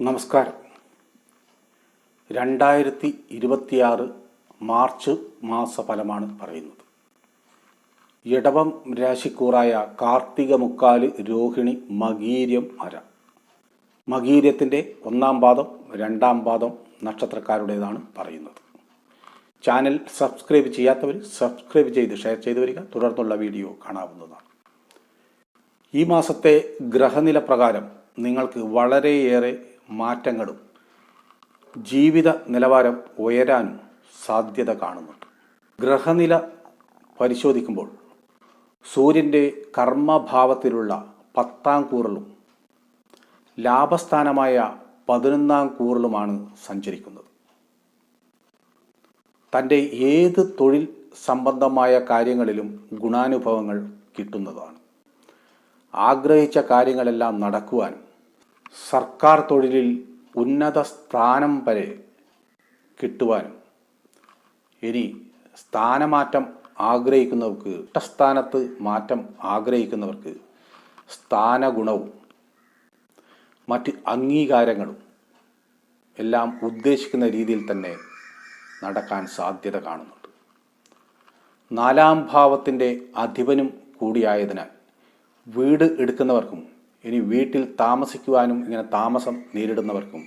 നമസ്കാരം. രണ്ടായിരത്തി ഇരുപത്തിയാറ് മാർച്ച് മാസഫലമാണ് പറയുന്നത്. ഇടവം രാശിക്കൂറായ കാർത്തിക മുക്കാൽ രോഹിണി മകീര്യം അര മകീര്യത്തിന്റെ ഒന്നാം പാദം രണ്ടാം പാദം നക്ഷത്രക്കാരുടേതാണ് പറയുന്നത്. ചാനൽ സബ്സ്ക്രൈബ് ചെയ്യാത്തവർ സബ്സ്ക്രൈബ് ചെയ്ത് ഷെയർ ചെയ്തു വരിക. തുടർന്നുള്ള വീഡിയോ കാണാവുന്നതാണ്. ഈ മാസത്തെ ഗ്രഹനില പ്രകാരം നിങ്ങൾക്ക് വളരെയേറെ മാറ്റങ്ങളും ജീവിത നിലവാരം ഉയരാനും സാധ്യത കാണുന്നുണ്ട്. ഗ്രഹനില പരിശോധിക്കുമ്പോൾ സൂര്യന്റെ കർമ്മഭാവത്തിലുള്ള പത്താം കൂറിലും ലാഭസ്ഥാനമായ പതിനൊന്നാം കൂറിലുമാണ് സഞ്ചരിക്കുന്നത്. തന്റെ ഏത് തൊഴിൽ സംബന്ധമായ കാര്യങ്ങളിലും ഗുണാനുഭവങ്ങൾ കിട്ടുന്നതാണ്. ആഗ്രഹിച്ച കാര്യങ്ങളെല്ലാം നടക്കുവാനും സർക്കാർ തൊഴിലിൽ ഉന്നത സ്ഥാനം വരെ കിട്ടുവാനും ഇനി സ്ഥാനമാറ്റം ആഗ്രഹിക്കുന്നവർക്ക് ഇഷ്ടസ്ഥാനത്ത് മാറ്റം ആഗ്രഹിക്കുന്നവർക്ക് സ്ഥാനഗുണവും മറ്റ് അംഗീകാരങ്ങളും എല്ലാം ഉദ്ദേശിക്കുന്ന രീതിയിൽ തന്നെ നടക്കാൻ സാധ്യത കാണുന്നുണ്ട്. നാലാം ഭാവത്തിന്റെ അധിപനും കൂടിയായതിനാൽ വീട് എടുക്കുന്നവർക്കും ഇനി വീട്ടിൽ താമസിക്കുവാനും ഇങ്ങനെ താമസം നേരിടുന്നവർക്കും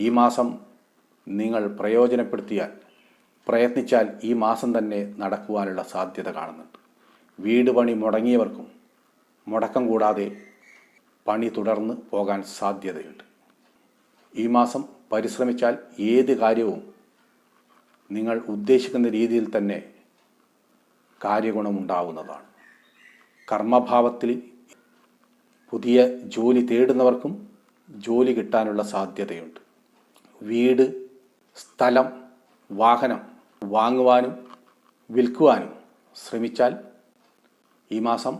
ഈ മാസം നിങ്ങൾ പ്രയോജനപ്പെടുത്തിയാൽ പ്രയത്നിച്ചാൽ ഈ മാസം തന്നെ നടക്കുവാനുള്ള സാധ്യത കാണുന്നുണ്ട്. വീട് പണി മുടങ്ങിയവർക്കും മുടക്കം കൂടാതെ പണി തുടർന്ന് പോകാൻ സാധ്യതയുണ്ട്. ഈ മാസം പരിശ്രമിച്ചാൽ ഏത് കാര്യവും നിങ്ങൾ ഉദ്ദേശിക്കുന്ന രീതിയിൽ തന്നെ കാര്യഗുണമുണ്ടാവുന്നതാണ്. കർമ്മഭാവത്തിൽ പുതിയ ജോലി തേടുന്നവർക്കും ജോലി കിട്ടാനുള്ള സാധ്യതയുണ്ട്. വീട് സ്ഥലം വാഹനം വാങ്ങുവാനും വിൽക്കുവാനും ശ്രമിച്ചാൽ ഈ മാസം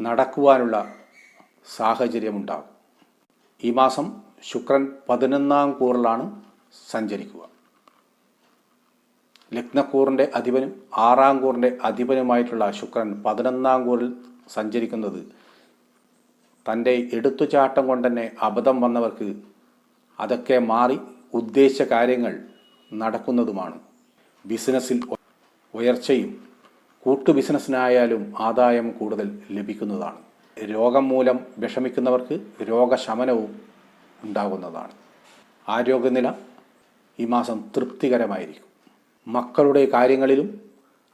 നടക്കുവാനുള്ള സാഹചര്യമുണ്ടാകും ഈ മാസം ശുക്രൻ പതിനൊന്നാം കൂറിലാണ് സഞ്ചരിക്കുക. ലഗ്നക്കൂറിന്റെ അധിപനും ആറാം കൂറിന്റെ അധിപനുമായിട്ടുള്ള ശുക്രൻ പതിനൊന്നാം കൂറിൽ സഞ്ചരിക്കുന്നത് തന്റെ എടുത്തുചാട്ടം കൊണ്ട് തന്നെ അബദ്ധം വന്നവർക്ക് അതൊക്കെ മാറി ഉദ്ദേശ കാര്യങ്ങൾ നടക്കുന്നതുമാണ്. ബിസിനസ്സിൽ ഉയർച്ചയും കൂട്ടു ബിസിനസ്സിനായാലും ആദായം കൂടുതൽ ലഭിക്കുന്നതാണ്. രോഗം മൂലം വിഷമിക്കുന്നവർക്ക് രോഗശമനവും ഉണ്ടാകുന്നതാണ്. ആരോഗ്യനില ഈ മാസം തൃപ്തികരമായിരിക്കും. മക്കളുടെ കാര്യങ്ങളിലും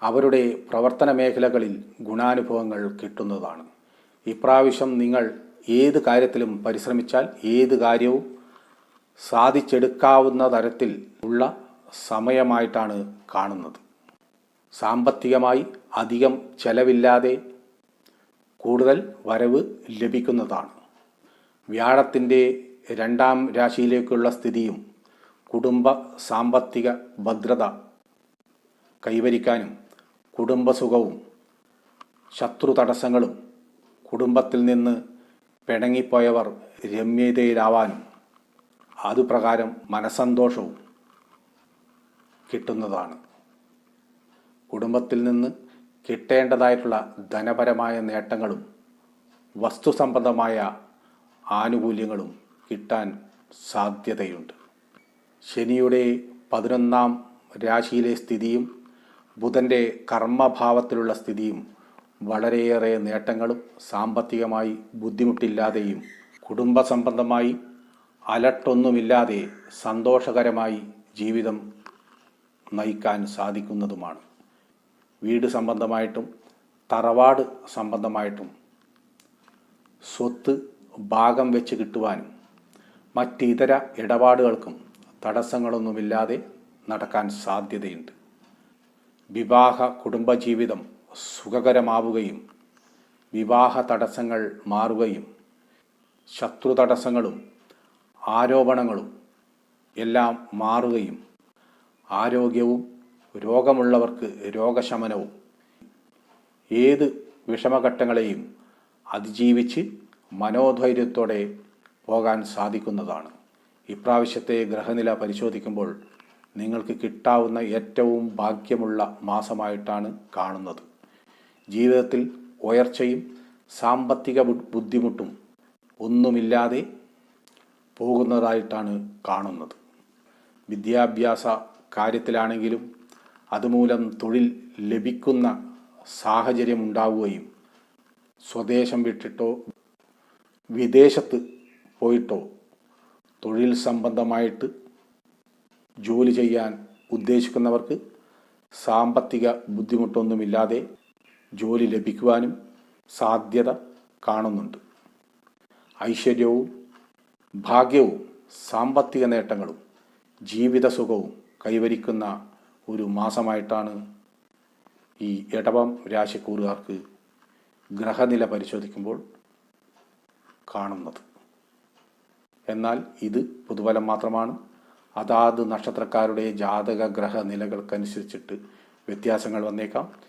അവരുടെ പ്രവർത്തന മേഖലകളിൽ ഗുണാനുഭവങ്ങൾ കിട്ടുന്നതാണ്. ഇപ്രാവശ്യം നിങ്ങൾ ഏത് കാര്യത്തിലും പരിശ്രമിച്ചാൽ ഏത് കാര്യവും സാധിച്ചെടുക്കാവുന്ന തരത്തിൽ ഉള്ള സമയമായിട്ടാണ് കാണുന്നത്. സാമ്പത്തികമായി അധികം ചെലവില്ലാതെ കൂടുതൽ വരവ് ലഭിക്കുന്നതാണ്. വ്യാഴത്തിന്റെ രണ്ടാം രാശിയിലേക്കുള്ള സ്ഥിതിയും കുടുംബ സാമ്പത്തിക ഭദ്രത കൈവരിക്കാനും കുടുംബസുഖവും ശത്രു തടസ്സങ്ങളും കുടുംബത്തിൽ നിന്ന് പിണങ്ങിപ്പോയവർ രമ്യതയിലാവാനും അതുപ്രകാരം മനസന്തോഷവും കിട്ടുന്നതാണ്. കുടുംബത്തിൽ നിന്ന് കിട്ടേണ്ടതായിട്ടുള്ള ധനപരമായ നേട്ടങ്ങളും വസ്തുസംബന്ധമായ ആനുകൂല്യങ്ങളും കിട്ടാൻ സാധ്യതയുണ്ട്. ശനിയുടെ പതിനൊന്നാം രാശിയിലെ സ്ഥിതിയും ബുധന്റെ കർമ്മഭാവത്തിലുള്ള സ്ഥിതിയും വളരെയേറെ നേട്ടങ്ങളും സാമ്പത്തികമായി ബുദ്ധിമുട്ടില്ലാതെയും കുടുംബസംബന്ധമായി അലട്ടൊന്നുമില്ലാതെ സന്തോഷകരമായി ജീവിതം നയിക്കാൻ സാധിക്കുന്നതുമാണ്. വീട് സംബന്ധമായിട്ടും തറവാട് സംബന്ധമായിട്ടും സ്വത്ത് ഭാഗം വെച്ച് കിട്ടുവാനും മറ്റിതര ഇടപാടുകൾക്കും തടസ്സങ്ങളൊന്നുമില്ലാതെ നടക്കാൻ സാധ്യതയുണ്ട്. വിവാഹ കുടുംബജീവിതം സുഖകരമാവുകയും വിവാഹ തടസ്സങ്ങൾ മാറുകയും ശത്രു തടസ്സങ്ങളും ആരോപണങ്ങളും എല്ലാം മാറുകയും ആരോഗ്യവും രോഗമുള്ളവർക്ക് രോഗശമനവും ഏത് വിഷമഘട്ടങ്ങളെയും അതിജീവിച്ച് മനോധൈര്യത്തോടെ പോകാൻ സാധിക്കുന്നതാണ്. ഇപ്രാവശ്യത്തെ ഗ്രഹനില പരിശോധിക്കുമ്പോൾ നിങ്ങൾക്ക് കിട്ടാവുന്ന ഏറ്റവും ഭാഗ്യമുള്ള മാസമായിട്ടാണ് കാണുന്നത്. ജീവിതത്തിൽ ഉയർച്ചയും സാമ്പത്തിക ബുദ്ധിമുട്ടും ഒന്നുമില്ലാതെ പോകുന്നതായിട്ടാണ് കാണുന്നത്. വിദ്യാഭ്യാസ കാര്യത്തിലാണെങ്കിലും അതുമൂലം തൊഴിൽ ലഭിക്കുന്ന സാഹചര്യം ഉണ്ടാവുകയും സ്വദേശം വിട്ടിട്ടോ വിദേശത്ത് പോയിട്ടോ തൊഴിൽ സംബന്ധമായിട്ട് ജോലി ചെയ്യാൻ ഉദ്ദേശിക്കുന്നവർക്ക് സാമ്പത്തിക ബുദ്ധിമുട്ടൊന്നുമില്ലാതെ ജോലി ലഭിക്കുവാനും സാധ്യത കാണുന്നുണ്ട്. ഐശ്വര്യവും ഭാഗ്യവും സാമ്പത്തിക നേട്ടങ്ങളും ജീവിത സുഖവും കൈവരിക്കുന്ന ഒരു മാസമായിട്ടാണ് ഈ ഇടവം രാശിക്കൂറുകാർക്ക് ഗ്രഹനില പരിശോധിക്കുമ്പോൾ കാണുന്നത്. എന്നാൽ ഇത് പൊതുഫലം മാത്രമാണ്. അതാത് നക്ഷത്രക്കാരുടെ ജാതക ഗ്രഹനിലകൾക്കനുസരിച്ചിട്ട് വ്യത്യാസങ്ങൾ വന്നേക്കാം.